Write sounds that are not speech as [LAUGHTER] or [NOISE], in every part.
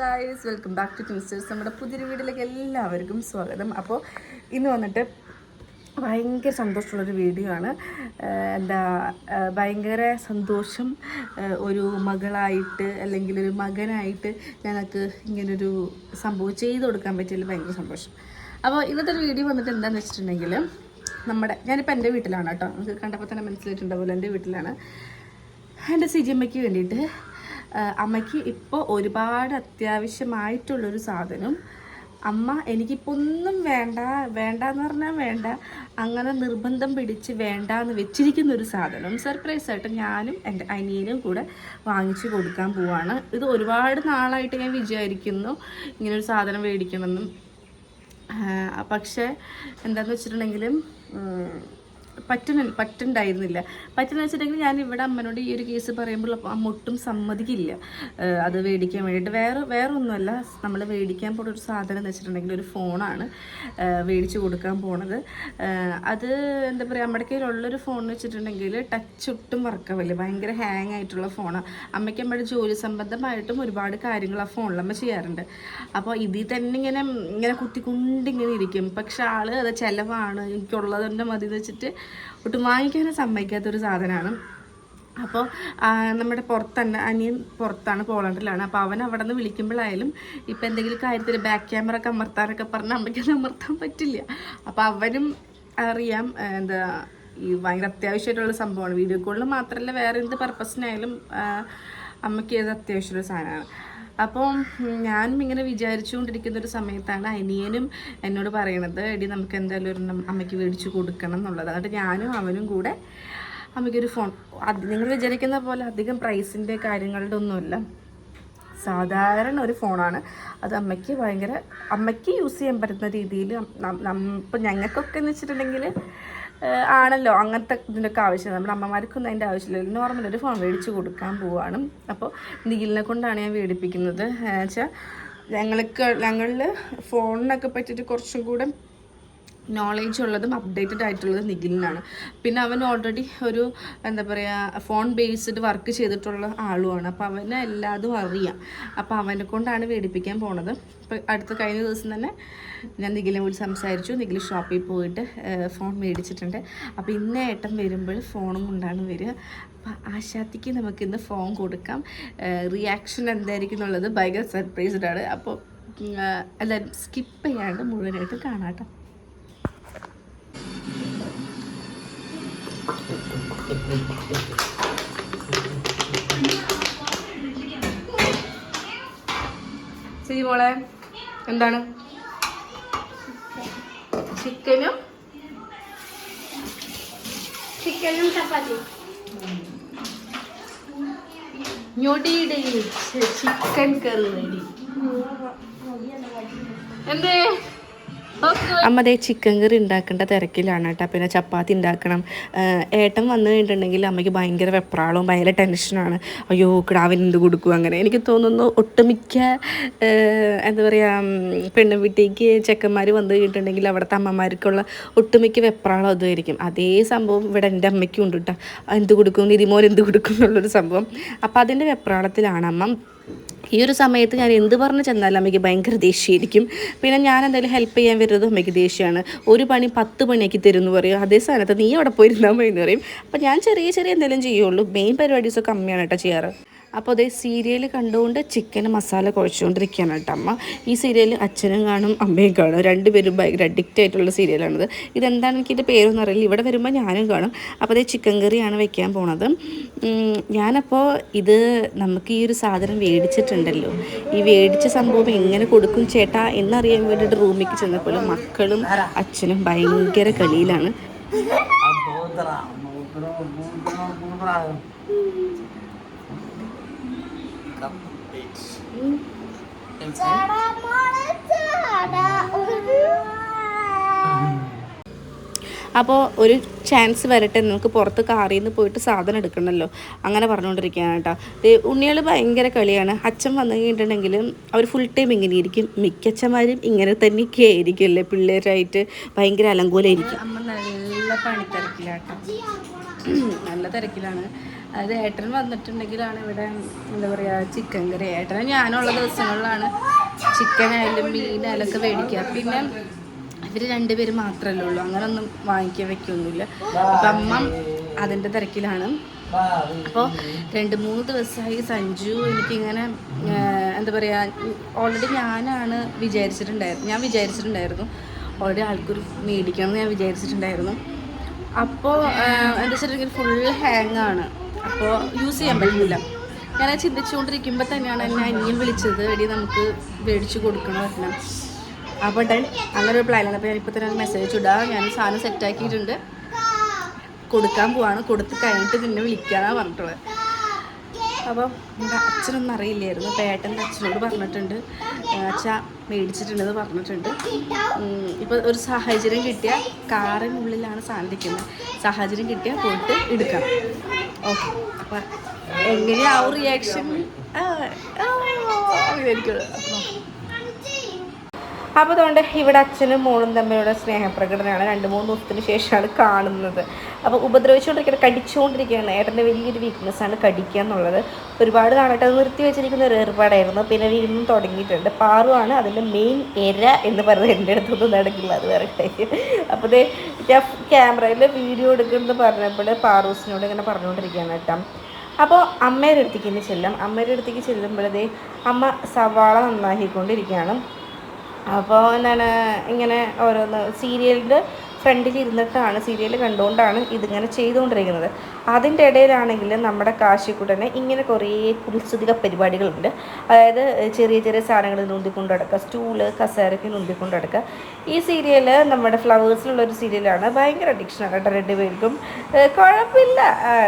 Guys welcome back to ട്യൂസ്റ്റേഴ്സ് നമ്മുടെ പുതിയൊരു വീട്ടിലേക്ക് എല്ലാവർക്കും സ്വാഗതം. അപ്പോൾ ഇന്ന് വന്നിട്ട് ഭയങ്കര സന്തോഷമുള്ളൊരു വീഡിയോ ആണ്. എന്താ ഭയങ്കര സന്തോഷം ഒരു മകളായിട്ട് അല്ലെങ്കിൽ ഒരു മകനായിട്ട് ഞങ്ങൾക്ക് ഇങ്ങനൊരു സംഭവം ചെയ്തു കൊടുക്കാൻ പറ്റിയതിൽ ഭയങ്കര സന്തോഷം. അപ്പോൾ ഇന്നത്തെ ഒരു വീഡിയോ വന്നിട്ട് എന്താണെന്ന് വെച്ചിട്ടുണ്ടെങ്കിൽ നമ്മുടെ ഞാനിപ്പോൾ എന്റെ വീട്ടിലാണ് കേട്ടോ. നമുക്ക് കണ്ടപ്പോൾ തന്നെ മനസ്സിലായിട്ടുണ്ടാവുമല്ലോ എന്റെ വീട്ടിലാണ്. എന്റെ സി ജി അമ്മയ്ക്ക് വേണ്ടിയിട്ട് അമ്മയ്ക്ക് ഇപ്പോൾ ഒരുപാട് അത്യാവശ്യമായിട്ടുള്ളൊരു സാധനം. അമ്മ എനിക്കിപ്പോൾ ഒന്നും വേണ്ട വേണ്ട എന്ന് പറഞ്ഞാൽ വേണ്ട. അങ്ങനെ നിർബന്ധം പിടിച്ച് വേണ്ട എന്ന് വെച്ചിരിക്കുന്ന ഒരു സാധനം സർപ്രൈസ് ആയിട്ട് ഞാനും എന്റെ അനിയനും കൂടെ വാങ്ങിച്ചു കൊടുക്കാൻ പോവാണ്. ഇത് ഒരുപാട് നാളായിട്ട് ഞാൻ വിചാരിക്കുന്നു ഇങ്ങനൊരു സാധനം മേടിക്കണമെന്നും. പക്ഷേ എന്താന്ന് വെച്ചിട്ടുണ്ടെങ്കിലും പറ്റുന്ന പറ്റുണ്ടായിരുന്നില്ല പറ്റുന്ന വെച്ചിട്ടുണ്ടെങ്കിൽ ഞാൻ ഇവിടെ അമ്മനോട് ഈ ഒരു കേസ് പറയുമ്പോൾ അമ്മ ഒട്ടും സമ്മതിക്കില്ല. അത് മേടിക്കാൻ വേണ്ടിയിട്ട്. വേറെ വേറെ ഒന്നുമല്ല നമ്മൾ മേടിക്കാൻ പോകുന്ന ഒരു സാധനം എന്ന് വെച്ചിട്ടുണ്ടെങ്കിൽ ഒരു ഫോണാണ്. മേടിച്ച് കൊടുക്കാൻ പോണത്. അത് എന്താ പറയുക നമ്മുടെ കയ്യിലുള്ളൊരു ഫോൺ വെച്ചിട്ടുണ്ടെങ്കിൽ ടച്ച് ഒട്ടും വർക്കാവില്ല ഭയങ്കര ഹാങ് ആയിട്ടുള്ള ഫോണാണ് അമ്മയ്ക്ക് അമ്മയുടെ ജോലി സംബന്ധമായിട്ടും ഒരുപാട് കാര്യങ്ങൾ ആ ഫോണിൽ അമ്മ ചെയ്യാറുണ്ട്. അപ്പോൾ ഇതിൽ തന്നെ ഇങ്ങനെ ഇങ്ങനെ കുത്തിക്കൊണ്ടിങ്ങനെ ഇരിക്കും. പക്ഷെ ആൾ അത് ചിലവാണ്. എനിക്കുള്ളത് തന്നെ മതി വെച്ചിട്ട് ഒട്ടും വാങ്ങിക്കാനും സമ്മതിക്കാത്തൊരു സാധനമാണ് അപ്പോൾ നമ്മുടെ പുറത്തന്നെ അനിയൻ പുറത്താണ് പോളണ്ടിലാണ്. അപ്പോൾ അവൻ അവിടെ നിന്ന് വിളിക്കുമ്പോഴായാലും ഇപ്പം എന്തെങ്കിലും കാര്യത്തിൽ ബാക്ക് ക്യാമറ ഒക്കെ അമർത്താനൊക്കെ പറഞ്ഞാൽ അമ്മയ്ക്ക് അത് അമർത്താൻ പറ്റില്ല. അപ്പോൾ അവനും അറിയാം എന്താ ഈ ഭയങ്കര അത്യാവശ്യമായിട്ടുള്ള സംഭവമാണ്. വീഡിയോ കോളിൽ മാത്രമല്ല വേറെ എന്ത് പർപ്പസിനായാലും അമ്മയ്ക്ക് ഏത് അത്യാവശ്യമുള്ള സാധനമാണ്. അപ്പോൾ ഞാനും ഇങ്ങനെ വിചാരിച്ചുകൊണ്ടിരിക്കുന്ന ഒരു സമയത്താണ് അനിയനും എന്നോട് പറയണത് എടി നമുക്ക് എന്തായാലും ഒരു അമ്മയ്ക്ക് മേടിച്ച് കൊടുക്കണം എന്നുള്ളത്. എന്നിട്ട് ഞാനും അവനും കൂടെ അമ്മയ്ക്കൊരു ഫോൺ നിങ്ങൾ വിചാരിക്കുന്ന പോലെ അധികം പ്രൈസിന്റെ കാര്യങ്ങളുടെ ഒന്നുമില്ല. സാധാരണ ഒരു ഫോണാണ്. അത് അമ്മയ്ക്ക് ഭയങ്കര അമ്മയ്ക്ക് യൂസ് ചെയ്യാൻ പറ്റുന്ന രീതിയിൽ ഇപ്പം ഞങ്ങൾക്കൊക്കെ എന്ന് വെച്ചിട്ടുണ്ടെങ്കിൽ ആണല്ലോ അങ്ങനത്തെ ഇതിന്റെയൊക്കെ ആവശ്യം നമ്മുടെ അമ്മമാർക്കൊന്നും അതിന്റെ ആവശ്യമില്ല. നോർമൽ ഒരു ഫോൺ മേടിച്ച് കൊടുക്കാൻ പോവാണ്. അപ്പോൾ നീലിനെ കൊണ്ടാണ് ഞാൻ വേടിപ്പിക്കുന്നത്. വെച്ചാൽ ഞങ്ങൾക്ക് ഞങ്ങളിൽ ഫോണിനൊക്കെ പറ്റിയിട്ട് കുറച്ചും കൂടെ നോളേജ് ഉള്ളതും അപ്ഡേറ്റഡ് ആയിട്ടുള്ളതും നിഖിലിനാണ്. പിന്നെ അവൻ ഓൾറെഡി ഒരു എന്താ പറയുക ഫോൺ ബേസ്ഡ് വർക്ക് ചെയ്തിട്ടുള്ള ആളുമാണ്. അപ്പോൾ അവന് എല്ലാതും അറിയാം. അപ്പോൾ അവനെ കൊണ്ടാണ് വേടിപ്പിക്കാൻ പോണത്. അപ്പോൾ അടുത്ത കഴിഞ്ഞ ദിവസം തന്നെ ഞാൻ നിഖിലിനെ വിളിച്ച് സംസാരിച്ചു. നിഖിൽ ഷോപ്പിൽ പോയിട്ട് ഫോൺ മേടിച്ചിട്ടുണ്ട്. അപ്പോൾ ഇന്ന് ഏട്ടൻ വരുമ്പോൾ ഫോണും കൊണ്ടാണ് വരിക. അപ്പോൾ ആശാത്തിക്ക് നമുക്ക് ഇന്ന് ഫോൺ കൊടുക്കാം. റിയാക്ഷൻ എന്തായിരിക്കും എന്നുള്ളത് ഭയങ്കര സർപ്രൈസ്ഡ് ആണ്. അപ്പോൾ എല്ലാവരും സ്കിപ്പ് ചെയ്യാണ്ട് മുഴുവനായിട്ട് കാണാം കേട്ടോ. ശരി മോളെ. എന്താണ്? ചിക്കനും ചിക്കനും ചപ്പാത്തി ഞൊടിയുടെ ചിക്കൻ കറി റെഡി. എന്തേ? അമ്മ അതേ ചിക്കൻ കറി ഉണ്ടാക്കേണ്ട തിരക്കിലാണ് കേട്ടോ. പിന്നെ ചപ്പാത്തി ഉണ്ടാക്കണം ഏട്ടൻ വന്നു കഴിഞ്ഞിട്ടുണ്ടെങ്കിൽ അമ്മയ്ക്ക് ഭയങ്കര വെപ്രാളവും ഭയങ്കര ടെൻഷനാണ് അയ്യോ കിടാവിന് എന്ത് കൊടുക്കും അങ്ങനെ. എനിക്ക് തോന്നുന്നു ഒട്ടുമിക്ക എന്താ പറയുക പെണ്ണു വീട്ടിലേക്ക് ചെക്കന്മാർ വന്നു കഴിഞ്ഞിട്ടുണ്ടെങ്കിൽ അവിടുത്തെ അമ്മമാർക്കുള്ള ഒട്ടുമിക്ക വെപ്രാളം അതുമായിരിക്കും അതേ സംഭവം ഇവിടെ എന്റെ അമ്മയ്ക്കും ഉണ്ട് കേട്ടോ എന്ത് കൊടുക്കും? നിതിമോൻ എന്ത് കൊടുക്കും? എന്നുള്ളൊരു സംഭവം. അപ്പോൾ അതിന്റെ വെപ്രാളത്തിലാണ്. അമ്മ ഈ ഒരു സമയത്ത് ഞാൻ എന്ത് പറഞ്ഞു ചെന്നാലും അമ്മയ്ക്ക് ഭയങ്കര ദേഷ്യമായിരിക്കും. പിന്നെ ഞാൻ എന്തായാലും ഹെൽപ്പ് ചെയ്യാൻ വരുന്നത് അമ്മയ്ക്ക് ദേഷ്യമാണ്. ഒരു പണി പത്ത് പണിയാക്കി എന്ന് പറയും. അതേ സ്ഥാനത്ത് നീ അവിടെ പോയിരുന്നാൽ മതി എന്ന് പറയും. അപ്പം ഞാൻ ചെറിയ ചെറിയ എന്തെങ്കിലും ചെയ്യുള്ളൂ. മെയിൻ പരിപാടീസൊക്കെ അമ്മയാണ് കേട്ടോ ചെയ്യാറ്. അപ്പോൾ അതേ സീരിയൽ കണ്ടുകൊണ്ട് ചിക്കൻ മസാല കുഴച്ചുകൊണ്ടിരിക്കുകയാണ് കേട്ടോ അമ്മ. ഈ സീരിയൽ അച്ഛനും കാണും അമ്മയും കാണും. രണ്ടുപേരും ഭയങ്കര അഡിക്റ്റ് ആയിട്ടുള്ള സീരിയലാണിത്. ഇതെന്താണ് എനിക്ക് ഇതിന്റെ പേരൊന്നും അറിയില്ല. ഇവിടെ വരുമ്പോൾ ഞാനും കാണും. അപ്പോൾ അതേ ചിക്കൻ കറിയാണ് വെക്കാൻ പോണത്. ഞാനപ്പോൾ ഇത് നമുക്ക് ഈ ഒരു സാധനം മേടിച്ചിട്ടുണ്ടല്ലോ ഈ മേടിച്ച സംഭവം എങ്ങനെ കൊടുക്കും ചേട്ടാ എന്നറിയാൻ വേണ്ടിയിട്ട് റൂമിലേക്ക് ചെന്നപ്പോൾ മക്കളും അച്ഛനും ഭയങ്കര കളിയിലാണ്. അപ്പോൾ ഒരു ചാൻസ് വരട്ടെ നമുക്ക് പുറത്ത് കാറിൽ നിന്ന് പോയിട്ട് സാധനം എടുക്കണമല്ലോ അങ്ങനെ പറഞ്ഞുകൊണ്ടിരിക്കുകയാണ് കേട്ടോ. ഉണ്ണികൾ ഭയങ്കര കളിയാണ്. അച്ഛൻ വന്നു കഴിഞ്ഞിട്ടുണ്ടെങ്കിൽ അവർ ഫുൾ ടൈം ഇങ്ങനെ ഇരിക്കും മിക്ക അച്ഛന്മാരും ഇങ്ങനെ തന്നെ ആയിരിക്കും അല്ലേ പിള്ളേരായിട്ട് ഭയങ്കര അലങ്കോലായിരിക്കും അമ്മ നല്ല പണിത്തിരക്കിലാട്ടോ. നല്ല തിരക്കിലാണ്. അതായത് ഏട്ടൻ വന്നിട്ടുണ്ടെങ്കിലാണ് ഇവിടെ എന്താ പറയുക ചിക്കൻ കറി. ഏട്ടനും ഞാനുള്ള ദിവസങ്ങളിലാണ് ചിക്കൻ ആയാലും മീനായാലും ഒക്കെ മേടിക്കുക. പിന്നെ ഇവർ രണ്ടുപേര് മാത്രമല്ലേ ഉള്ളൂ. അങ്ങനൊന്നും വാങ്ങിക്കാൻ വെക്കൊന്നുമില്ല. അപ്പം അമ്മ അതിന്റെ തിരക്കിലാണ്. അപ്പോൾ രണ്ട് മൂന്ന് ദിവസമായി സഞ്ജു എനിക്കിങ്ങനെ എന്താ പറയുക ഓൾറെഡി ഞാനാണ് വിചാരിച്ചിട്ടുണ്ടായിരുന്നു. ഞാൻ വിചാരിച്ചിട്ടുണ്ടായിരുന്നു. ഓൾറെഡി ആൾക്കൊരു മേടിക്കണം എന്ന് ഞാൻ വിചാരിച്ചിട്ടുണ്ടായിരുന്നു. അപ്പോൾ എന്താ വെച്ചിട്ടുണ്ടെങ്കിൽ ഫുൾ ഹാങ് ആണ്. അപ്പോൾ യൂസ് ചെയ്യാൻ പറ്റുന്നില്ല. ഞാൻ ചിന്തിച്ചുകൊണ്ടിരിക്കുമ്പോൾ തന്നെയാണ് എന്നെ അനിയൻ വിളിച്ചത്. എടി നമുക്ക് മേടിച്ച് കൊടുക്കണം പറ്റണം അപ്പോൾ ഡൺ അങ്ങനെ ഒരു പ്ലാനാണ് അപ്പോൾ ഞാനിപ്പോൾ തന്നെ മെസ്സേജ് ഇടാം. ഞാൻ സാധനം സെറ്റാക്കിയിട്ടുണ്ട് കൊടുക്കാൻ പോവാണ്. കൊടുത്ത് കഴിഞ്ഞിട്ട് നിന്നെ വിളിക്കാനാണ് പറഞ്ഞിട്ടുള്ളത്. അപ്പം അച്ഛനൊന്നും അറിയില്ലായിരുന്നു. അപ്പോൾ ഏട്ടന്റെ അച്ഛനോട് പറഞ്ഞിട്ടുണ്ട്. അച്ഛ മേടിച്ചിട്ടുണ്ടെന്ന് പറഞ്ഞിട്ടുണ്ട്. ഇപ്പോൾ ഒരു സാഹചര്യം കിട്ടിയാൽ കാറിനുള്ളിലാണ് സാധനം ഇരിക്കുന്നത് സാഹചര്യം കിട്ടിയാൽ പോയിട്ട് എടുക്കാം. ഓക്കെ. അപ്പം എങ്ങനെയാവും റിയാക്ഷൻ എനിക്കുള്ളത് അപ്പോൾ അതുകൊണ്ട് ഇവിടെ അച്ഛനും മോളും തമ്മിലുള്ള സ്നേഹപ്രകടനമാണ് രണ്ട് മൂന്ന് ദിവസത്തിന് ശേഷമാണ് കാണുന്നത്. അപ്പോൾ ഉപദ്രവിച്ചുകൊണ്ടിരിക്കുന്നത് കടിച്ചുകൊണ്ടിരിക്കുകയാണ്. ഏട്ടന്റെ വലിയൊരു വീക്ക്നെസ്സാണ് കടിക്കുക എന്നുള്ളത്. ഒരുപാട് നാളായിട്ട് അത് നിർത്തി വെച്ചിരിക്കുന്ന ഒരു ഏർപ്പാടായിരുന്നു. പിന്നെ വീണ്ടും തുടങ്ങിയിട്ടുണ്ട്. പാറുവാണ് അതിന്റെ മെയിൻ എര എന്ന് പറയുന്നത് എന്റെ അടുത്തൊന്നും നടക്കില്ല അത് വേറെ കാര്യം. അപ്പോൾ ദേ ഞാൻ ക്യാമറയിൽ വീഡിയോ എടുക്കുന്നത് പറഞ്ഞപ്പോൾ പാറൂസിനോട് ഇങ്ങനെ പറഞ്ഞുകൊണ്ടിരിക്കുകയാണ് കേട്ടോ. അപ്പോൾ അമ്മയുടെ അടുത്തേക്ക് ഇനി ചെല്ലാം. അമ്മയുടെ അടുത്തേക്ക് ചെല്ലുമ്പോഴേ അമ്മ സവാള നന്നാക്കിക്കൊണ്ടിരിക്കുകയാണ്. അപ്പോൾ എന്താണ് ഇങ്ങനെ ഓരോന്ന് സീരിയലിന്റെ ഫ്രണ്ടിൽ ഇരുന്നിട്ടാണ് സീരിയൽ കണ്ടുകൊണ്ടാണ് ഇതിങ്ങനെ ചെയ്തുകൊണ്ടിരിക്കുന്നത് അതിന്റെ ഇടയിലാണെങ്കിൽ നമ്മുടെ കാശിക്കുടനെ ഇങ്ങനെ കുറേ കുൽസുതിക പരിപാടികളുണ്ട്. അതായത് ചെറിയ ചെറിയ സാധനങ്ങൾ നുന്തിക്കൊണ്ട് നടക്കുക സ്റ്റൂൾ കസേരയ്ക്ക് നുന്തിക്കൊണ്ട് നടക്കുക ഈ സീരിയൽ നമ്മുടെ ഫ്ലവേഴ്സിലുള്ള ഒരു സീരിയലാണ്. ഭയങ്കര അഡിക്ഷനാണ് കേട്ടോ രണ്ടുപേർക്കും കുഴപ്പമില്ല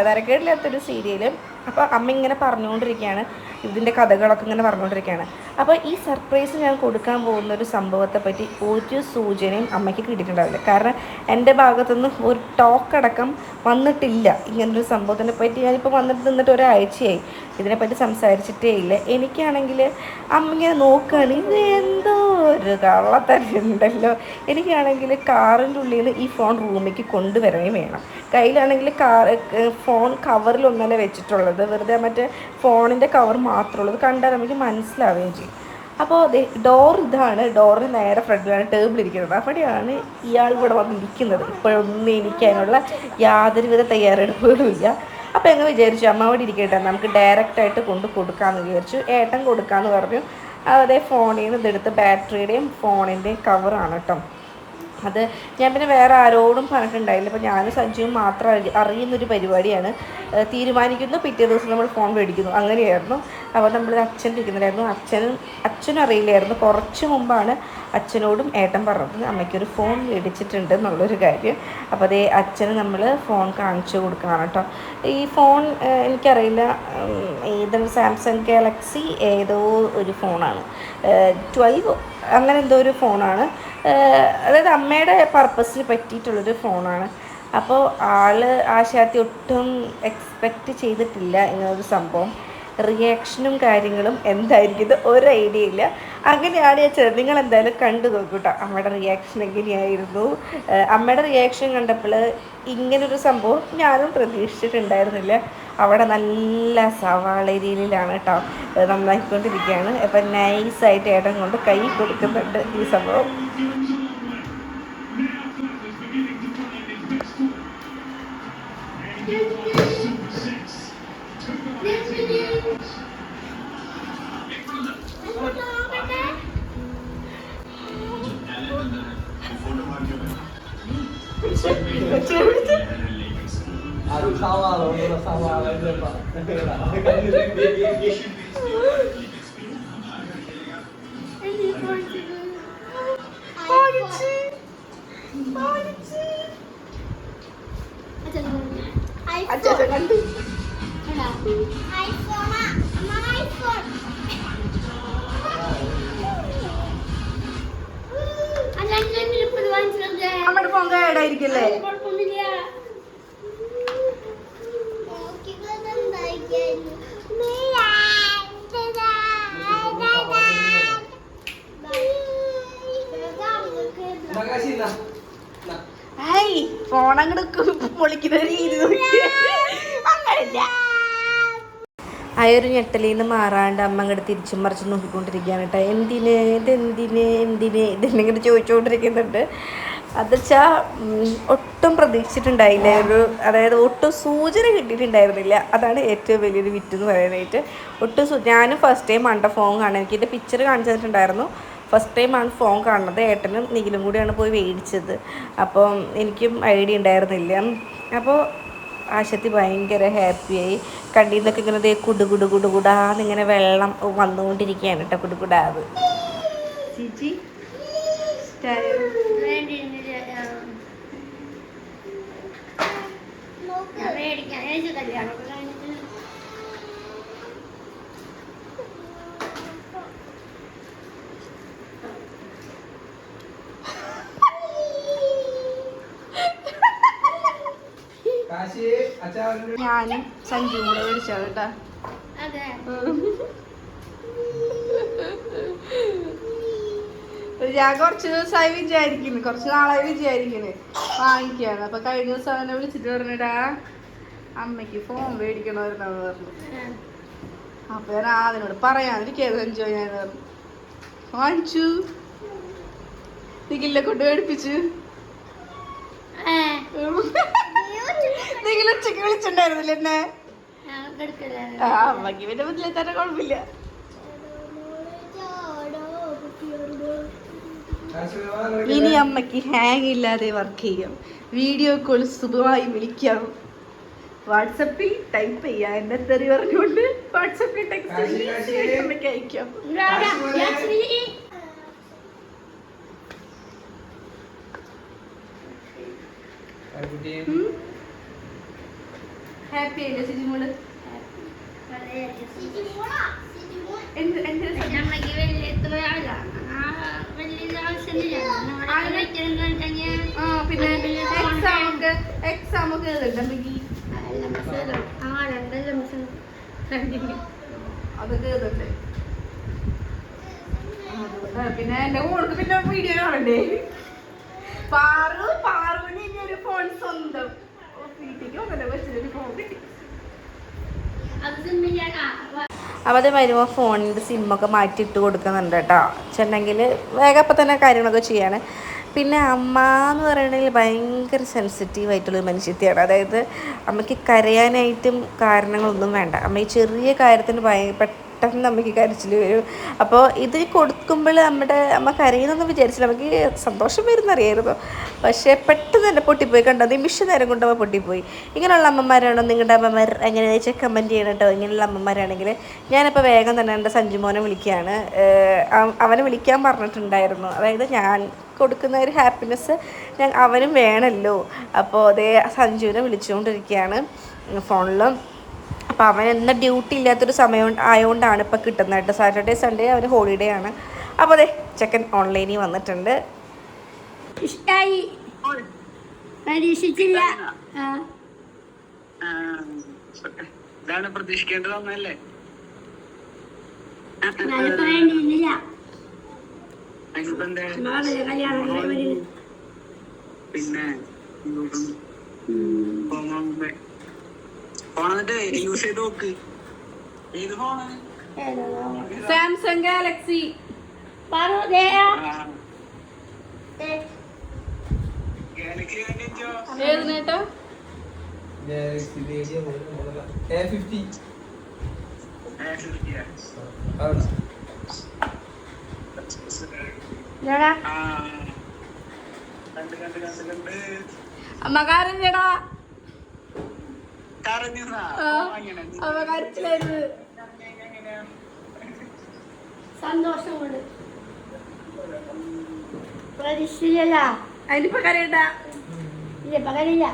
തരക്കേടില്ലാത്തൊരു സീരിയൽ അപ്പോൾ അമ്മ ഇങ്ങനെ പറഞ്ഞുകൊണ്ടിരിക്കുകയാണ് ഇതിന്റെ കഥകളൊക്കെ ഇങ്ങനെ പറഞ്ഞുകൊണ്ടിരിക്കുകയാണ്. അപ്പോൾ ഈ സർപ്രൈസ് ഞാൻ കൊടുക്കാൻ പോകുന്ന ഒരു സംഭവത്തെ പറ്റി ഒരു സൂചനയും അമ്മയ്ക്ക് കിട്ടിയിട്ടുണ്ടാവില്ല. കാരണം എന്റെ ഭാഗത്തുനിന്ന് ഒരു ടോക്ക് അടക്കം വന്നിട്ടില്ല. ഇങ്ങനൊരു സംഭവത്തിനെ പറ്റി ഞാനിപ്പോൾ വന്നിട്ട് നിന്നിട്ട് ഒരാഴ്ചയായി. ഇതിനെപ്പറ്റി സംസാരിച്ചിട്ടേ ഇല്ല. എനിക്കാണെങ്കിൽ അമ്മ ഇങ്ങനെ നോക്കുകയാണ് എന്തോ ഒരു കള്ളത്തരുണ്ടല്ലോ എനിക്കാണെങ്കിൽ കാറിന്റെ ഉള്ളിൽ നിന്ന് ഈ ഫോൺ റൂമിലേക്ക് കൊണ്ടുവരണേ വേണം. കയ്യിലാണെങ്കിൽ കാർ ഫോൺ കവറിലൊന്നല്ല വെച്ചിട്ടുള്ളത്. വെറുതെ മറ്റേ ഫോണിന്റെ കവർ മാത്രമുള്ളത് കണ്ടാൽ നമുക്ക് മനസ്സിലാവുകയും ചെയ്യും. അപ്പോൾ ഡോർ ഇതാണ്. ഡോറിന് നേരെ ഫ്രണ്ടിലാണ് ടേബിൾ ഇരിക്കുന്നത്. അവിടെയാണ് ഇയാൾ ഇവിടെ വന്നിരിക്കുന്നത്. ഇപ്പോഴൊന്നും എനിക്ക് അതിനുള്ള യാതൊരുവിധ തയ്യാറെടുപ്പുകളും ഇല്ല അപ്പോൾ എങ്ങനെ വിചാരിച്ചു അമ്മ അവിടെ ഇരിക്കട്ടെ നമുക്ക് ഡയറക്റ്റായിട്ട് കൊണ്ട് കൊടുക്കാമെന്ന് വിചാരിച്ചു. ഏട്ടൻ കൊടുക്കാമെന്ന് പറഞ്ഞു. അതേ ഫോണിൽ നിന്ന് ഇതെടുത്ത് ബാറ്ററിയുടെയും ഫോണിന്റെയും കവറാണ് കേട്ടോ. അത് ഞാൻ പിന്നെ വേറെ ആരോടും പറഞ്ഞിട്ടുണ്ടായില്ല. അപ്പോൾ ഞാനും സഞ്ജുവും മാത്രം അറി അറിയുന്നൊരു പരിപാടിയാണ്. തീരുമാനിക്കുന്നു. പിറ്റേ ദിവസം നമ്മൾ ഫോൺ മേടിക്കുന്നു. അങ്ങനെയായിരുന്നു. അപ്പോൾ നമ്മൾ അച്ഛൻ ഇരിക്കുന്നുണ്ടായിരുന്നു അച്ഛനും അച്ഛനും അറിയില്ലായിരുന്നു. കുറച്ച് മുമ്പാണ് അച്ഛനോടും ഏട്ടൻ പറഞ്ഞത് അമ്മയ്ക്കൊരു ഫോൺ മേടിച്ചിട്ടുണ്ട് എന്നുള്ളൊരു കാര്യം. അപ്പോൾ അതേ അച്ഛന് നമ്മൾ ഫോൺ കാണിച്ചു കൊടുക്കുകയാണ് കേട്ടോ. ഈ ഫോൺ എനിക്കറിയില്ല ഏതൊരു സാംസങ് ഗാലക്സി ഏതോ ഒരു ഫോണാണ്. ട്വൽവ് അങ്ങനെ എന്തോ ഒരു ഫോണാണ്. അതായത് അമ്മയുടെ പർപ്പസിന് പറ്റിയിട്ടുള്ളൊരു ഫോണാണ്. അപ്പോൾ ആൾ ആശാത്തി ഒട്ടും എക്സ്പെക്റ്റ് ചെയ്തിട്ടില്ല ഇങ്ങനൊരു സംഭവം. റിയാക്ഷനും കാര്യങ്ങളും എന്തായിരിക്കും? ഇത് ഒരു ഐഡിയ ഇല്ല. അങ്ങനെയാണ് ഞാൻ ചെയ്തത് നിങ്ങൾ എന്തായാലും കണ്ടു നോക്കൂട്ടോ അമ്മയുടെ റിയാക്ഷൻ എങ്ങനെയായിരുന്നു? അമ്മയുടെ റിയാക്ഷൻ കണ്ടപ്പോൾ ഇങ്ങനൊരു സംഭവം ഞാനും പ്രതീക്ഷിച്ചിട്ടുണ്ടായിരുന്നില്ല. അവിടെ നല്ല സവാള രീതിയിലാണ് കേട്ടോ നന്നാക്കിക്കൊണ്ടിരിക്കുകയാണ് അപ്പം നൈസായിട്ട് ഏട്ടൻ കൊണ്ട് കൈ കൊടുക്കുന്നുണ്ട് ഈ സംഭവം. അത് സവാള സവാള. അച്ഛൻ കണ്ടു കേടായിരിക്കില്ലേ അയൊരു പൊളിക്കുന്ന രീതി നോക്കി. അങ്ങനില്ല. ആ ഒരു ഞെട്ടലിൽ നിന്ന് മാറാണ്ട് അമ്മ അങ്ങോട്ട് തിരിച്ചും മറിച്ചും നോക്കിക്കൊണ്ടിരിക്കുകയാണ് കേട്ടോ. എന്തിന് ഇതെന്തിന് എന്തിന് ഇങ്ങോട്ട് ചോദിച്ചുകൊണ്ടിരിക്കുന്നുണ്ട്. അതെച്ചാ ഒട്ടും പ്രതീക്ഷിച്ചിട്ടുണ്ടായില്ല. ഒരു അതായത് ഒട്ടും സൂചന കിട്ടിയിട്ടുണ്ടായിരുന്നില്ല. അതാണ് ഏറ്റവും വലിയൊരു വിറ്റ് എന്ന് പറയാനായിട്ട്. ഒട്ടും സൂ ഞാനും ഫസ്റ്റ് ടൈം കണ്ട ഫോൺ കാണാൻ എനിക്ക് എന്റെ പിക്ചർ കാണിച്ചു തന്നിട്ടുണ്ടായിരുന്നു. ഫസ്റ്റ് ടൈമാണ് ഫോൺ കാണുന്നത്. ഏട്ടനും നീലും കൂടിയാണ് പോയി മേടിച്ചത്. അപ്പോൾ എനിക്കും ഐഡിയ ഉണ്ടായിരുന്നില്ല. അപ്പോൾ ആശത്തി ഭയങ്കര ഹാപ്പിയായി കണ്ണിൽ നിന്നൊക്കെ ഇങ്ങനെ ദേ കുടു കുടു കുടു കുടാന്ന് ഇങ്ങനെ വെള്ളം വന്നുകൊണ്ടിരിക്കുകയാണ് കേട്ടോ കുടുകുടാത് ചേച്ചി വേണ്ടിയിരുന്നില്ല കല്യാണം ഞാനും സഞ്ജുവും കൂടെ കേട്ടോ. അതെ. ഞാൻ കുറച്ച് ദിവസമായി വിചാരിക്കുന്നു. കുറച്ച് നാളായി വിചാരിക്കുന്നു. വാങ്ങിക്കാന്ന് അപ്പൊ കഴിഞ്ഞ ദിവസം അവനെ വിളിച്ചിട്ട് പറഞ്ഞിട്ടാ അമ്മയ്ക്ക് ഫോൺ മേടിക്കണമായിരുന്നു പറഞ്ഞു. അപ്പൊ ഞാൻ അതിനോട് പറയാതിരിക്കാതെ എൻജോയ് ഞാൻ പറഞ്ഞു. വാങ്ങിച്ചു. നിഖിലെ കൊണ്ട് മേടിപ്പിച്ചു. [LAUGHS] നിഖിൽ ഉച്ചയ്ക്ക് വിളിച്ചിട്ടുണ്ടായിരുന്നില്ല എന്നെ? അമ്മയ്ക്ക് പിന്നെ മുതലേ തന്നെ കുഴപ്പമില്ല. ഇനി അമ്മയ്ക്ക് ഹാങ് ഇല്ലാതെ വർക്ക് ചെയ്യാം. വീഡിയോ കോൾ സുഖമായി വിളിക്കാം. വാട്സപ്പിൽ ടൈപ്പ് ചെയ്യാം. എന്നെ തെറി പറഞ്ഞുകൊണ്ട് വാട്സപ്പിൽ. ടെക്സ്റ്റ് അമ്മയ്ക്ക് അയക്കാം. കാശിക്കുട്ടി. ഹാപ്പി പിന്നെ എക്സാം ഒക്കെ എക്സാം ഒക്കെ എഴുതണ്ട അമ്മയ്ക്ക് ആ രണ്ടല്ല മിഷൻ അതൊക്കെ എഴുതണ്ടേ പിന്നെ എന്റെ മോൾക്ക് പിന്നെ വീഡിയോ കാണണ്ടേ? പാറു പാറുവിന് ഇനി ഒരു ഫോൺ സ്വന്തം. വീട്ടിലേക്ക് ഒന്നല്ല വെച്ചൊരു ഫോൺ കിട്ടി. അത് വരുമ്പോ അപ്പോൾ അത് വരുമ്പോൾ ഫോണിന്റെ സിമ്മൊക്കെ മാറ്റി ഇട്ട് കൊടുക്കുന്നുണ്ട് കേട്ടോ. വെച്ചിട്ടുണ്ടെങ്കിൽ വേഗം അപ്പം തന്നെ കാര്യങ്ങളൊക്കെ ചെയ്യാണ്. പിന്നെ അമ്മ എന്ന് പറയണമെങ്കിൽ ഭയങ്കര സെൻസിറ്റീവ് ആയിട്ടുള്ളൊരു മനുഷ്യത്തെയാണ്. അതായത് അമ്മയ്ക്ക് കരയാനായിട്ടും കാരണങ്ങളൊന്നും വേണ്ട. അമ്മ ഈ ചെറിയ കാര്യത്തിന് പെട്ടെന്ന് അമ്മയ്ക്ക് കരച്ചിൽ വരും. അപ്പോൾ ഇത് കൊടുക്കുമ്പോൾ നമ്മുടെ അമ്മ കരയുന്നൊന്നും വിചാരിച്ചില്ല. നമുക്ക് സന്തോഷം വരുന്നറിയായിരുന്നു. പക്ഷേ പെട്ടെന്ന് തന്നെ പൊട്ടിപ്പോയി. കണ്ടോ? നിമിഷ നേരം കൊണ്ട് അമ്മ പൊട്ടിപ്പോയി. ഇങ്ങനെയുള്ള അമ്മമാരാണോ? നിങ്ങളുടെ അമ്മമാർ എങ്ങനെ വെച്ചാൽ കമന്റ് ചെയ്യണം കേട്ടോ. ഇങ്ങനെയുള്ള അമ്മമാരാണെങ്കിൽ ഞാനിപ്പോൾ വേഗം തന്നെ എന്റെ സഞ്ജുമോനെ വിളിക്കുകയാണ് അവനെ വിളിക്കാൻ പറഞ്ഞിട്ടുണ്ടായിരുന്നു. അതായത് ഞാൻ കൊടുക്കുന്ന ഒരു ഹാപ്പിനെസ് ഞാൻ അവനും വേണമല്ലോ അപ്പോൾ അതേ സഞ്ജുവിനെ വിളിച്ചുകൊണ്ടിരിക്കുകയാണ് ഫോണിലും. അപ്പോൾ അവൻ എന്ന ഡ്യൂട്ടി ഇല്ലാത്തൊരു സമയം ആയതുകൊണ്ടാണ് ഇപ്പോൾ കിട്ടുന്നതായിട്ട് കേട്ടോ. സാറ്റർഡേ സൺഡേ അവന് ഹോളിഡേ ആണ്. അപ്പോൾ അതെ ചെക്കൻ ഓൺലൈനിൽ വന്നിട്ടുണ്ട്. ഇഷ്ടായി. പരീക്ഷിച്ചില്ല ആ. ആ, ഇതാണ് പ്രതീക്ഷിക്കേണ്ടത് ഒന്നല്ലേ ഞാനിപ്പോ വേണ്ടിയിരുന്നില്ല അതിനിപ്പോ എന്താ നാളെ കല്യാണം കഴിഞ്ഞ് വരുന്നു. പിന്നെ യൂസ് ചെയ്ത് നോക്ക്. ഏത് ഫോണാണ് സാംസങ് ഗാലക്സി ഏത് നേട്ടോ ഗാലക്സി Radio model A50. അവിടെ. ഞാനാ ആ കണ്ട് കണ്ട് കണ്ട് കണ്ട്. അമ്മ കരഞ്ഞാ അങ്ങനെ അമ്മ കരച്ചിലായിരുന്നു. സന്തോഷമുണ്ട്. പ്രതീക്ഷിച്ചില്ല അതിനിപ്പോ കരയണ്ട. ഇല്ല പകരില്ല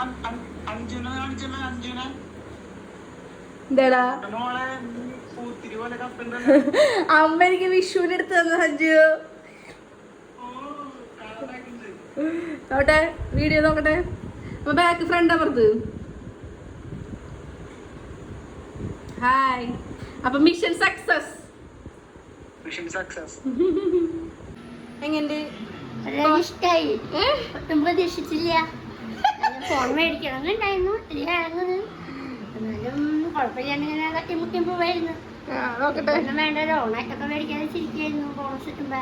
അം- അം- അഞ്ജുന അഞ്ജുന എന്താടാ? അമ്മ എനിക്ക് വിഷുവിന് എടുത്ത് തന്ന സഞ്ജു നോട്ടെ വീഡിയോ നോക്കട്ടെ അപ്പൊ ബാക്ക് ഫ്രണ്ട് അപ്പുറത്ത് ഹായ് അപ്പൊ മിഷൻ സക്സസ് മിഷൻ സക്സസ് എങ്ങനെ പ്രതീക്ഷിച്ചില്ല. [LAUGHS] ഫോൺ മേടിക്കണമെന്നുണ്ടായിരുന്നു വലിയ ഹാങ്ങ് എന്നാലും കുഴപ്പമില്ലാണ്ട് ഇങ്ങനെ തട്ടിമുട്ടിയും പോവായിരുന്നു നോക്കട്ടെ വേണ്ടല്ലോ ഓണായിട്ടൊക്കെ മേടിക്കാതെ ചിരിക്കായിരുന്നു ബോണസ് കിട്ടുമ്പോ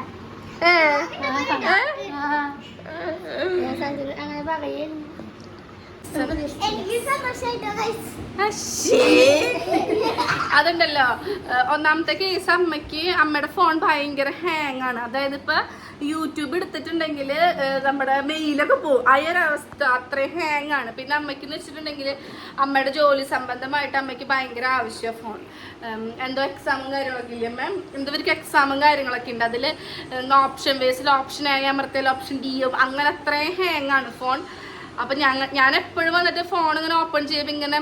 അങ്ങനെ പറയായിരുന്നു [LAUGHS] അതുണ്ടല്ലോ. ഒന്നാമത്തെ കേസ് അമ്മയ്ക്ക് അമ്മയുടെ ഫോൺ ഭയങ്കര ഹാങ് ആണ്. അതായത് ഇപ്പൊ യൂട്യൂബ് എടുത്തിട്ടുണ്ടെങ്കിൽ നമ്മുടെ മെയിലൊക്കെ പോകും ആ ഒരു അവസ്ഥ അത്രയും ഹാങ് ആണ്. പിന്നെ അമ്മയ്ക്ക് എന്ന് വെച്ചിട്ടുണ്ടെങ്കിൽ അമ്മയുടെ ജോലി സംബന്ധമായിട്ട് അമ്മയ്ക്ക് ഭയങ്കര ആവശ്യമാണ് ഫോൺ എന്തോ എക്സാമും കാര്യങ്ങളൊക്കെ ഇല്ലേ മാം എന്തോർക്ക് എക്സാമും കാര്യങ്ങളൊക്കെ ഉണ്ട്. അതിൽ ഓപ്ഷൻ ബേസിൽ ഓപ്ഷൻ ആയി അമർത്തിയാൽ ഓപ്ഷൻ ഡി അങ്ങനെ അത്രയും ഹാങ് ആണ് ഫോൺ അപ്പൊ ഞങ്ങൾ ഞാൻ എപ്പോഴും വന്നിട്ട് ഫോൺ ഇങ്ങനെ ഓപ്പൺ ചെയ്യുമ്പോൾ ഇങ്ങനെ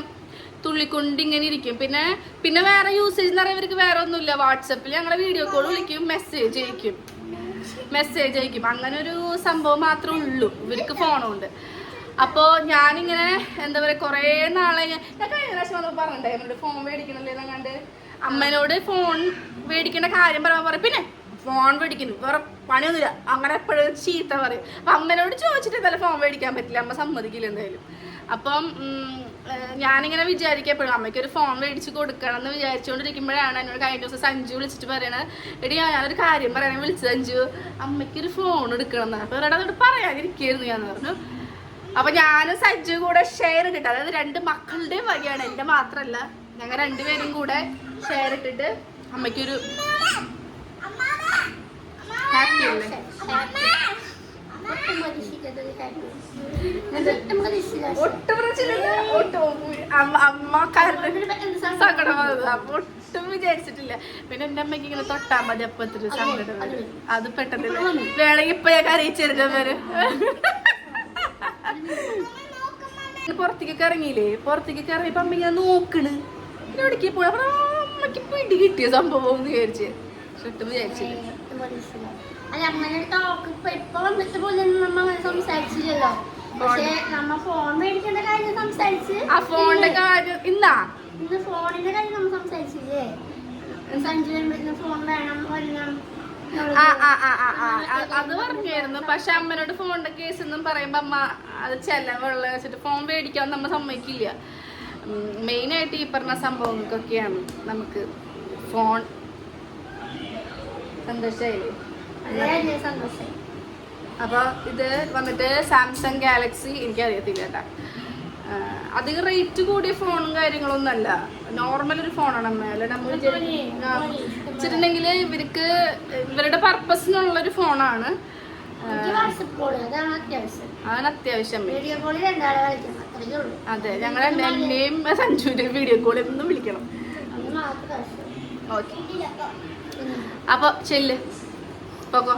തുള്ളിക്കൊണ്ട് ഇങ്ങനെ ഇരിക്കും. പിന്നെ പിന്നെ വേറെ യൂസേജ് എന്ന് പറയുമ്പോൾ ഇവർക്ക് വേറെ ഒന്നുമില്ല. വാട്സപ്പിൽ ഞങ്ങളെ വീഡിയോ കോൾ വിളിക്കും മെസ്സേജ് അയക്കും. മെസ്സേജ് അയക്കും. അങ്ങനെ ഒരു സംഭവം മാത്രമേ ഉള്ളൂ. ഇവർക്ക് ഫോണുണ്ട് അപ്പോൾ ഞാനിങ്ങനെ എന്താ പറയുക കുറേ നാളെ ഞാൻ ഞാൻ കഴിഞ്ഞ പ്രാവശ്യം വന്നപ്പോൾ പറഞ്ഞിട്ടുണ്ടായിരുന്നു. ഫോൺ മേടിക്കണല്ലേ കണ്ട് അമ്മേനോട് ഫോൺ മേടിക്കേണ്ട കാര്യം പറയാൻ പറയും പിന്നെ ഫോൺ മേടിക്കുന്നു. വേറെ പണിയൊന്നുമില്ല. അങ്ങനെ എപ്പോഴും ചീത്ത പറയും. അപ്പം അമ്മനോട് ചോദിച്ചിട്ട് എന്തായാലും ഫോൺ മേടിക്കാൻ പറ്റില്ല. അമ്മ സമ്മതിക്കില്ല എന്തായാലും. അപ്പം ഞാനിങ്ങനെ വിചാരിക്കപ്പോഴും അമ്മയ്ക്ക് ഒരു ഫോൺ മേടിച്ച് കൊടുക്കണം എന്ന് വിചാരിച്ചുകൊണ്ടിരിക്കുമ്പോഴാണ് എന്നോട് കഴിഞ്ഞ ദിവസം സഞ്ജു വിളിച്ചിട്ട് പറയണത്. എടി ഞാനൊരു കാര്യം പറയണേ വിളിച്ചത് സഞ്ജു. അമ്മയ്ക്കൊരു ഫോൺ എടുക്കണം എന്നാണ്. അപ്പോൾ ഒരാടെ അതോട് പറയാതിരിക്കായിരുന്നു ഞാൻ പറഞ്ഞു. അപ്പൊ ഞാനും സജ്ജു കൂടെ ഷെയർ ഇട്ടിട്ട് അതായത് രണ്ട് മക്കളുടെയും വകയാണ്. എന്റെ മാത്രമല്ല ഞങ്ങൾ രണ്ടുപേരും കൂടെ ഷെയർ ഇട്ടിട്ട് അമ്മയ്ക്കൊരു ഒട്ടും വിചാരിച്ചിട്ടില്ല പിന്നെ എന്റെ അമ്മയ്ക്ക് ഇങ്ങനെ തൊട്ടാ മതി അപ്പത്തിന് സങ്കടം. അത് പെട്ടെന്ന് വേണമെങ്കിൽ ഇപ്പൊ ഞാൻ അറിയിച്ചിരുന്നവര് പുറത്തേക്ക് ഇറങ്ങിയില്ലേ പുറത്തേക്ക് ഇറങ്ങിയപ്പോ അമ്മ ഇങ്ങനെ നോക്കണ് എവിടേക്ക് പോയി? അപ്പൊ അമ്മയ്ക്ക് പിടി കിട്ടിയ സംഭവം വിചാരിച്ച്. ഒട്ടും വിചാരിച്ചില്ല. പ്രതീക്ഷിച്ചില്ല. അല്ല അങ്ങനെ ടോക്ക് ഇപ്പൊ ഇപ്പൊ വന്നിട്ട് പോലും നമ്മ അങ്ങനെ സംസാരിച്ചില്ലല്ലോ. പക്ഷെ നമ്മ ഫോൺ മേടിക്കേണ്ട കാര്യം സംസാരിച്ച് ആ ഫോണിന്റെ കാര്യം ഇന്നാ? ഇന്ന് ഫോണിന്റെ കാര്യം നമ്മൾ സംസാരിച്ചില്ലേ? സഞ്ജുവിന് ഫോൺ വേണം വരണം അത് പറഞ്ഞായിരുന്നു പക്ഷെ അമ്മനോട് ഫോണിന്റെ കേസ് എന്നും പറയുമ്പോ അമ്മ അത് ചെലവുള്ള വെച്ചിട്ട് ഫോൺ മേടിക്കാൻ നമ്മ സമ്മതിക്കില്ല. മെയിൻ ആയിട്ട് ഈ പറഞ്ഞ സംഭവങ്ങൾക്കൊക്കെയാണ് നമുക്ക് ഫോൺ സന്തോഷമായില്ലേ വളരെ അപ്പോൾ അപ്പൊ ഇത് വന്നിട്ട് സാംസങ് ഗാലക്സി എനിക്കറിയത്തില്ല കേട്ടാ. അധികം റേറ്റ് കൂടിയ ഫോണും കാര്യങ്ങളൊന്നും അല്ല നോർമൽ ഒരു ഫോണാണ് അമ്മ. അല്ല നമ്മൾ വെച്ചിട്ടുണ്ടെങ്കിൽ ഇവർക്ക് ഇവരുടെ പർപ്പസിനുള്ള ഒരു ഫോണാണ്. അതാണ് അത്യാവശ്യം. അതെ ഞങ്ങൾ എന്നെയും സഞ്ജുവിന്റെ വീഡിയോ കോൾ എന്നും വിളിക്കണം. ഓക്കെ. അപ്പോൾ ചെല്ല്. പോകോ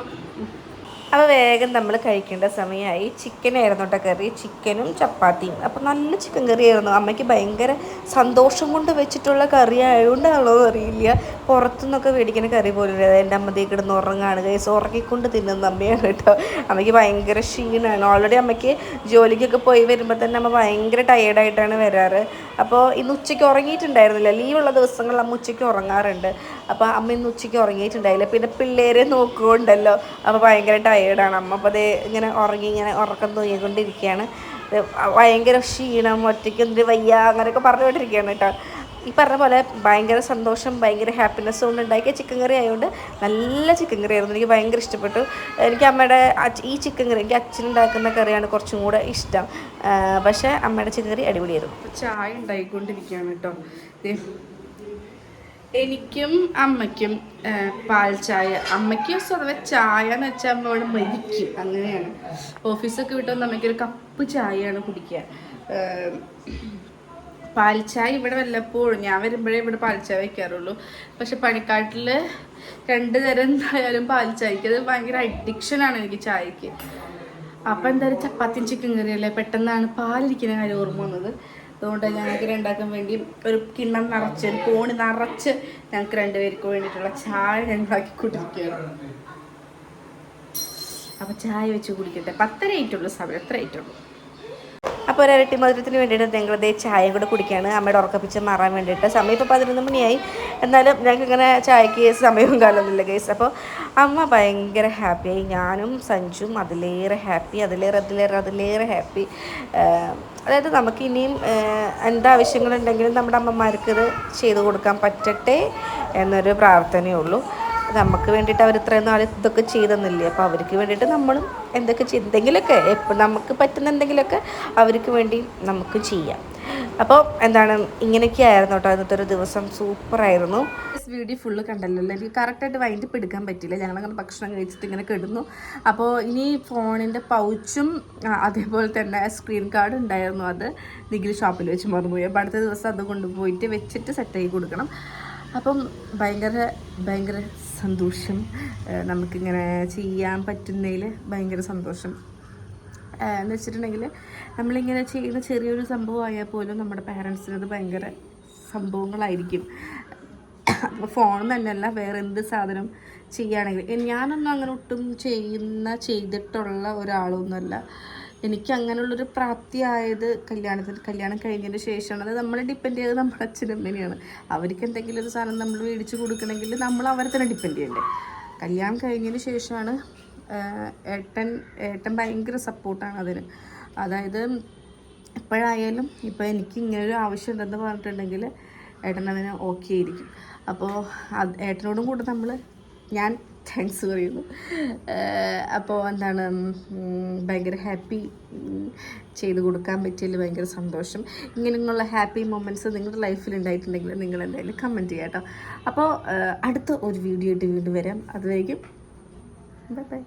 അപ്പോൾ വേഗം നമ്മൾ കഴിക്കേണ്ട സമയമായി. ചിക്കനായിരുന്നു കേട്ടോ കറി. ചിക്കനും ചപ്പാത്തിയും. അപ്പോൾ നല്ല ചിക്കൻ കറിയായിരുന്നു. അമ്മയ്ക്ക് ഭയങ്കര സന്തോഷം കൊണ്ട് വെച്ചിട്ടുള്ള കറി ആയതുകൊണ്ടാണോ അറിയില്ല. പുറത്തുനിന്നൊക്കെ മേടിക്കുന്ന കറി പോലും എന്റെ അമ്മതേ കിടന്ന് ഉറങ്ങാണ്. കൈസ് ഉറങ്ങിക്കൊണ്ട് തിന്നുന്ന അമ്മയാണ് കേട്ടോ അമ്മയ്ക്ക് ഭയങ്കര ക്ഷീണമാണ് ഓൾറെഡി അമ്മയ്ക്ക് ജോലിക്കൊക്കെ പോയി വരുമ്പോൾ തന്നെ അമ്മ ഭയങ്കര ടയേർഡായിട്ടാണ് വരാറ്. അപ്പോൾ ഇന്ന് ഉച്ചയ്ക്ക് ഉറങ്ങിയിട്ടുണ്ടായിരുന്നില്ല. ലീവുള്ള ദിവസങ്ങളിൽ അമ്മ ഉച്ചയ്ക്ക് ഉറങ്ങാറുണ്ട്. അപ്പോൾ അമ്മ ഇന്ന് ഉച്ചയ്ക്ക് ഉറങ്ങിയിട്ടുണ്ടായില്ല. പിന്നെ പിള്ളേരെ നോക്കുകൊണ്ടല്ലോ അപ്പോൾ ഭയങ്കര ടയേർഡാണ് അമ്മ അപ്പോൾ അതേ ഇങ്ങനെ ഉറങ്ങി ഇങ്ങനെ ഉറക്കം തൂങ്ങിക്കൊണ്ടിരിക്കുകയാണ്. ഭയങ്കര ക്ഷീണം ഒറ്റയ്ക്ക് എന്ത് വയ്യ അങ്ങനെയൊക്കെ പറഞ്ഞുകൊണ്ടിരിക്കുകയാണ് കേട്ടോ. ഈ പറഞ്ഞ പോലെ ഭയങ്കര സന്തോഷം ഭയങ്കര ഹാപ്പിനെസ് കൊണ്ട് ഉണ്ടാക്കിയ ചിക്കൻ കറി ആയതുകൊണ്ട് നല്ല ചിക്കൻ കറി ആയിരുന്നു. എനിക്ക് ഭയങ്കര ഇഷ്ടപ്പെട്ടു. എനിക്ക് അമ്മയുടെ ഈ ചിക്കൻ കറി എനിക്ക് അച്ഛൻ ഉണ്ടാക്കുന്ന കറിയാണ് കുറച്ചും കൂടെ ഇഷ്ടം. പക്ഷേ അമ്മയുടെ ചിക്കൻ കറി അടിപൊളിയായിരുന്നു. ചായ ഉണ്ടായിക്കൊണ്ടിരിക്കുകയാണ് കേട്ടോ. എനിക്കും അമ്മയ്ക്കും പാൽ ചായ. അമ്മയ്ക്ക് സ്വതവേ ചായ എന്ന് വെച്ചാൽ അമ്മ അവിടെ മരിക്കും. അങ്ങനെയാണ്. ഓഫീസൊക്കെ വിട്ട് വന്ന് അമ്മയ്ക്ക് ഒരു കപ്പ് ചായയാണ് കുടിക്കുക. പാൽ ചായ ഇവിടെ വല്ലപ്പോഴും ഞാൻ വരുമ്പോഴേ ഇവിടെ പാൽ ചായ വയ്ക്കാറുള്ളൂ. പക്ഷെ പണിക്കാട്ടിൽ രണ്ട് തരം എന്തായാലും പാൽ ചായക്ക്. അത് ഭയങ്കര അഡിക്ഷനാണ് എനിക്ക് ചായക്ക്. അപ്പം എന്തായാലും ചപ്പാത്തിയും ചിക്കൻ കറിയല്ലേ പെട്ടെന്നാണ് പാലിരിക്കുന്ന കാര്യം ഓർമ്മ വന്നത്. അതുകൊണ്ട് ഞങ്ങൾക്ക് രണ്ടാക്കാൻ വേണ്ടി ഒരു കിണ്ണം നിറച്ച് ഒരു കോണി നിറച്ച് ഞങ്ങൾക്ക് രണ്ടുപേർക്ക് വേണ്ടിയിട്ടുള്ള ചായ ഞങ്ങളാക്കി കുടിക്കുകയാണ്. അപ്പൊ ചായ വെച്ച് കുടിക്കട്ടെ. പത്തര ആയിട്ടുള്ളൂ സമയം എത്ര ആയിട്ടുള്ളൂ. അപ്പോൾ ഒരു ഇരട്ടി മധുരത്തിന് വേണ്ടിയിട്ട് ദേ ചായ കൂടെ കുടിക്കുകയാണ് അമ്മയുടെ ഉറക്കപ്പിച്ച് മാറാൻ വേണ്ടിയിട്ട്. സമയം ഇപ്പോൾ പതിനൊന്ന് മണിയായി. എന്നാലും ഞങ്ങൾക്ക് ഇങ്ങനെ ചായക്ക് സമയവും കാലമൊന്നുമില്ല കേസ് അപ്പോൾ അമ്മ ഭയങ്കര ഹാപ്പിയായി ഞാനും സഞ്ജും അതിലേറെ ഹാപ്പി അതിലേറെ അതിലേറെ അതിലേറെ ഹാപ്പി അതായത് നമുക്ക് ഇനിയും എന്താവശ്യങ്ങളുണ്ടെങ്കിലും നമ്മുടെ അമ്മമാർക്ക് ഇത് ചെയ്തു കൊടുക്കാൻ പറ്റട്ടെ എന്നൊരു പ്രാർത്ഥനയേ ഉള്ളൂ. നമുക്ക് വേണ്ടിയിട്ട് അവർ ഇത്രയും നാൾ ഇതൊക്കെ ചെയ്തെന്നില്ലേ? അപ്പോൾ അവർക്ക് വേണ്ടിയിട്ട് നമ്മളും എന്തൊക്കെ എന്തെങ്കിലുമൊക്കെ എപ്പോൾ നമുക്ക് പറ്റുന്ന എന്തെങ്കിലുമൊക്കെ അവർക്ക് വേണ്ടി നമുക്ക് ചെയ്യാം. അപ്പോൾ എന്താണ് ഇങ്ങനെയൊക്കെ ആയിരുന്നു കേട്ടോ ഇന്നത്തെ ഒരു ദിവസം. സൂപ്പറായിരുന്നു വീഡിയോ ഫുള്ള് കണ്ടല്ലോ എനിക്ക് കറക്റ്റായിട്ട് വൈൻഡപ്പ് എടുക്കാൻ പറ്റില്ല ഞങ്ങളങ്ങനെ ഭക്ഷണം കഴിച്ചിട്ട് ഇങ്ങനെ കിടന്നു. അപ്പോൾ ഇനി ഫോണിന്റെ പൗച്ചും അതേപോലെ തന്നെ സ്ക്രീൻ കാർഡ് ഉണ്ടായിരുന്നു അത് നിഖിൽ ഷോപ്പിൽ വെച്ച് മറന്നുപോയി. അപ്പോൾ അടുത്ത ദിവസം അത് കൊണ്ടുപോയിട്ട് വെച്ചിട്ട് സെറ്റാക്കി കൊടുക്കണം. അപ്പം ഭയങ്കര ഭയങ്കര സന്തോഷം. നമുക്കിങ്ങനെ ചെയ്യാൻ പറ്റുന്നതിൽ ഭയങ്കര സന്തോഷം. എന്ന് വെച്ചിട്ടുണ്ടെങ്കിൽ നമ്മളിങ്ങനെ ചെയ്യുന്ന ചെറിയൊരു സംഭവമായാൽ പോലും നമ്മുടെ പാരൻസിന് അത് ഭയങ്കര സംഭവങ്ങളായിരിക്കും. ഫോൺ തന്നെയല്ല വേറെ എന്ത് സാധനം ചെയ്യുകയാണെങ്കിൽ ഞാനൊന്നും അങ്ങനെ ഒട്ടും ചെയ്യുന്ന ചെയ്തിട്ടുള്ള ഒരാളൊന്നുമല്ല. എനിക്ക് അങ്ങനെയുള്ളൊരു പ്രാപ്തി ആയത് കല്യാണത്തിന് കല്യാണം കഴിഞ്ഞതിന് ശേഷമാണ്. അത് നമ്മളെ ഡിപ്പെൻഡ് ചെയ്തത് നമ്മുടെ അച്ഛനമ്മേനെയാണ് അവർക്ക് എന്തെങ്കിലും ഒരു സാധനം നമ്മൾ മേടിച്ച് കൊടുക്കണമെങ്കിൽ നമ്മൾ അവരെ തന്നെ ഡിപ്പെൻഡ് ചെയ്യണ്ടേ. കല്യാണം കഴിഞ്ഞതിന് ശേഷമാണ് ഏട്ടൻ ഏട്ടൻ ഭയങ്കര സപ്പോർട്ടാണ് അതിന്. അതായത് എപ്പോഴായാലും ഇപ്പോൾ എനിക്ക് ഇങ്ങനൊരു ആവശ്യം ഉണ്ടെന്ന് പറഞ്ഞിട്ടുണ്ടെങ്കിൽ ഏട്ടൻ അതിന് ഓക്കെ ആയിരിക്കും. അപ്പോൾ അത് ഏട്ടനോടും കൂടെ നമ്മൾ ഞാൻ താങ്ക്സ് പറയുന്നു. അപ്പോൾ എന്താണ് ഭയങ്കര ഹാപ്പി ചെയ്ത് കൊടുക്കാൻ പറ്റിയതിൽ ഭയങ്കര സന്തോഷം. ഇങ്ങനെയുള്ള ഹാപ്പി മൊമെന്റ്സ് നിങ്ങളുടെ ലൈഫിൽ ഉണ്ടായിട്ടുണ്ടെങ്കിൽ നിങ്ങൾ എന്തായാലും കമന്റ് ചെയ്യാം കേട്ടോ അപ്പോൾ അടുത്ത ഒരു വീഡിയോ ആയിട്ട് വീണ്ടും വരാം. അതുവരേക്കും ബൈ ബൈ.